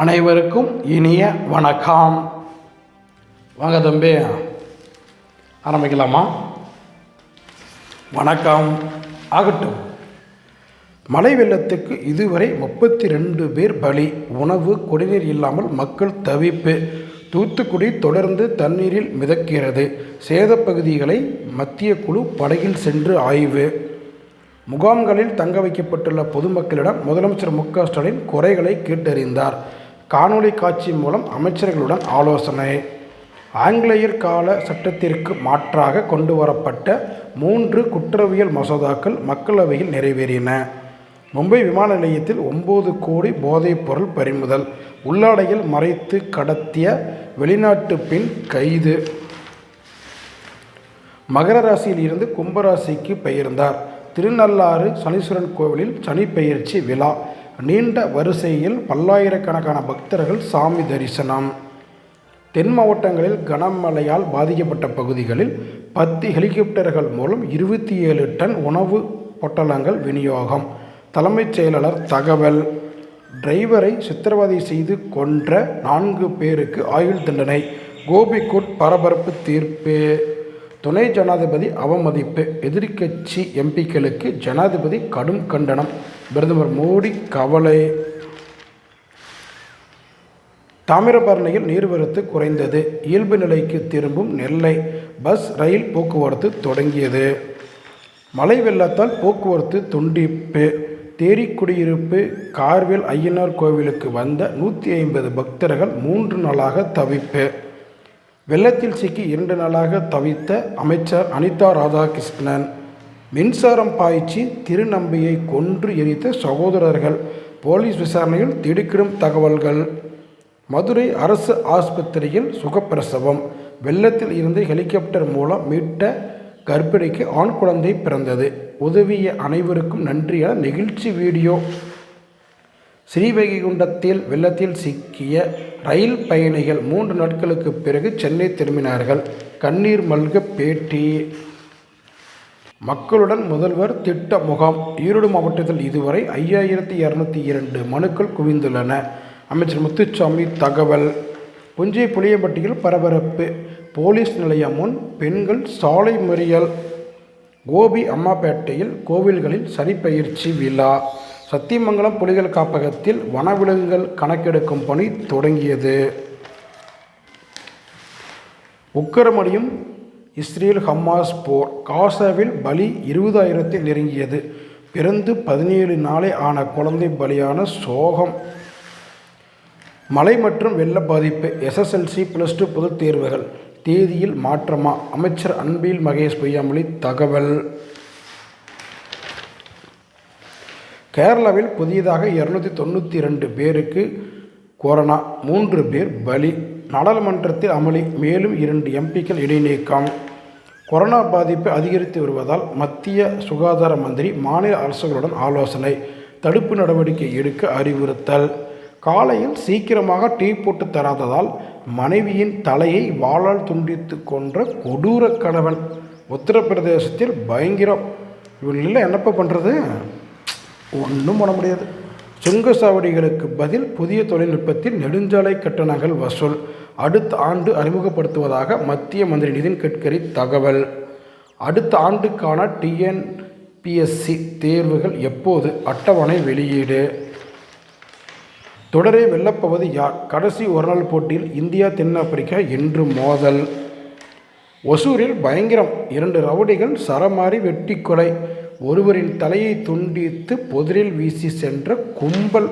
அனைவருக்கும் இனிய வணக்கம். வாங்க தம்பி ஆரம்பிக்கலாமா? வணக்கம். ஆகட்டும். மழை வெள்ளத்துக்கு இதுவரை முப்பத்தி ரெண்டு பேர் பலி உணவு குடிநீர் இல்லாமல் மக்கள் தவிப்பு. தூத்துக்குடி தொடர்ந்து தண்ணீரில் மிதக்கிறது. சேதப்பகுதிகளை மத்திய குழு படகில் சென்று ஆய்வு. முகாம்களில் தங்க வைக்கப்பட்டுள்ள பொதுமக்களிடம் முதலமைச்சர் மு க ஸ்டாலின் குறைகளை கேட்டறிந்தார். காணொளி காட்சி மூலம் அமைச்சர்களுடன் ஆலோசனை. ஆங்கிலேயர் கால சட்டத்திற்கு மாற்றாக கொண்டு வரப்பட்ட மூன்று குற்றவியல் மசோதாக்கள் மக்களவையில் நிறைவேறின. மும்பை விமான நிலையத்தில் ஒம்பது கோடி போதைப் பொருள் பறிமுதல் உள்ளாடையில் மறைத்து கடத்திய வெளிநாட்டு பெண் கைது. மகர ராசியில் இருந்து கும்பராசிக்கு பெயர்ந்தார். திருநள்ளாறு சனீஸ்வரன் கோவிலில் சனி பெயர்ச்சி விழா நீண்ட வரிசையில் பல்லாயிரக்கணக்கான பக்தர்கள் சாமி தரிசனம். தென் மாவட்டங்களில் கனமழையால் பாதிக்கப்பட்ட பகுதிகளில் பத்து ஹெலிகாப்டர்கள் மூலம் இருபத்தி ஏழு டன் உணவு பொட்டலங்கள் விநியோகம். தலைமைச் செயலாளர் தகவல். டிரைவரை சித்திரவதை செய்து கொன்ற நான்கு பேருக்கு ஆயுள் தண்டனை. கோபிகோட் பரபரப்பு தீர்ப்பு. துணை ஜனாதிபதி அவமதிப்பு. எதிர்க்கட்சி எம்பிக்களுக்கு ஜனாதிபதி கடும் கண்டனம். பிரதமர் மோடி கவலை. தாமிரபரணியில் நீர்வரத்து குறைந்தது. இயல்பு நிலைக்கு திரும்பும் நெல்லை. பஸ் ரயில் போக்குவரத்து தொடங்கியது. மழை வெள்ளத்தால் போக்குவரத்து துண்டிப்பு. தேரி குடியிருப்பு கார்வேல் ஐயனார் கோவிலுக்கு வந்த நூற்றி ஐம்பது பக்தர்கள் மூன்று நாளாக தவிப்பு. வெள்ளத்தில் சிக்கி இரண்டு நாளாக தவித்த அமைச்சர் அனிதா ராதாகிருஷ்ணன். மின்சாரம் பாய்ச்சி திருநம்பியை கொன்று எரித்த சகோதரர்கள் போலீஸ் விசாரணையில் திடுக்கிடும் தகவல்கள். மதுரை அரசு ஆஸ்பத்திரியில் சுகப்பிரசவம். வெள்ளத்தில் இருந்து ஹெலிகாப்டர் மூலம் மீட்ட கர்ப்பிணிக்கு ஆண் குழந்தை பிறந்தது. உதவிய அனைவருக்கும் நன்றி என நெகிழ்ச்சி வீடியோ. ஸ்ரீவைகுண்டத்தில் வெள்ளத்தில் சிக்கிய ரயில் பயணிகள் மூன்று நாட்களுக்கு பிறகு சென்னை திரும்பினார்கள். கண்ணீர் மல்க பேட்டி. மக்களுடன் முதல்வர் திட்ட முகாம் ஈரோடு மாவட்டத்தில் இதுவரை ஐயாயிரத்தி இரநூத்தி இரண்டு மனுக்கள் குவிந்துள்ளன. அமைச்சர் முத்துச்சாமி தகவல். புஞ்சை புளியம்பட்டியில் பரபரப்பு. போலீஸ் நிலையம் முன் பெண்கள் சாலை மறியல். கோபி அம்மாப்பேட்டையில் கோவில்களில் சனிப்பயிற்சி விழா. சத்தியமங்கலம் புலிகள் காப்பகத்தில் வனவிலங்குகள் கணக்கெடுக்கும் பணி தொடங்கியது. உக்கரமடியும் இஸ்ரேல் ஹம்மாஸ் போர் காசாவில் பலி இருபதாயிரத்தை நெருங்கியது. பிறந்து பதினேழு நாளே ஆன குழந்தை பலியான சோகம். மழை மற்றும் வெள்ள பாதிப்பு எஸ்எஸ்எல்சி ப்ளஸ் டூ பொதுத் தேர்வுகள். தேதியில் மாற்றமா? அமைச்சர் அன்பில் மகேஷ் பொய்யாமொழி தகவல். கேரளாவில் புதியதாக இரநூத்தி தொண்ணூற்றி ரெண்டு பேருக்கு கொரோனா மூன்று பேர் பலி. நாடாளுமன்றத்தில் அமளி. மேலும் இரண்டு எம்பிக்கள் இடைநீக்கம். கொரோனா பாதிப்பு அதிகரித்து வருவதால் மத்திய சுகாதார மந்திரி மாநில அரசுகளுடன் ஆலோசனை. தடுப்பு நடவடிக்கை எடுக்க அறிவுறுத்தல். காலையில் சீக்கிரமாக டீ போட்டு தராததால் மனைவியின் தலையை வாளால் துண்டித்து கொன்ற கொடூர கணவன். உத்தரப்பிரதேசத்தில் பயங்கரம். இவங்களெல்லாம் என்னப்பா பண்ணுறது ஒன்றும் பண்ண முடியாது. சுங்கச்சாவடிகளுக்கு பதில் புதிய தொழில்நுட்பத்தில் நெடுஞ்சாலை கட்டணங்கள் வசூல். அடுத்த ஆண்டு அறிமுகப்படுத்துவதாக மத்திய மந்திரி நிதின் கட்கரி தகவல். அடுத்த ஆண்டுக்கான டிஎன்பிஎஸ்சி தேர்வுகள் எப்போது? அட்டவணை வெளியீடு. தொடரை வெல்லப்போவது யார்? கடைசி ஒருநாள் போட்டியில் இந்தியா தென்னாப்பிரிக்கா இன்று மோதல். ஒசூரில் பயங்கரம் இரண்டு ரவுடிகள் சரமாரி வெட்டி கொலை. ஒருவரின் தலையை துண்டித்து பொதிரில் வீசி சென்ற கும்பல்.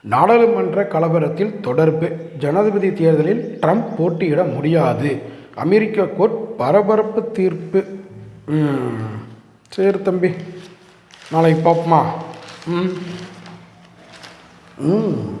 நாடாளுமன்ற கலவரத்தில் தொடர்பு. ஜனாதிபதி தேர்தலில் ட்ரம்ப் போட்டியிட முடியாது. அமெரிக்க கோர்ட் பரபரப்பு தீர்ப்பு. சரி தம்பி. நாளைக்கு பார்ப்போமா? ம். ம்.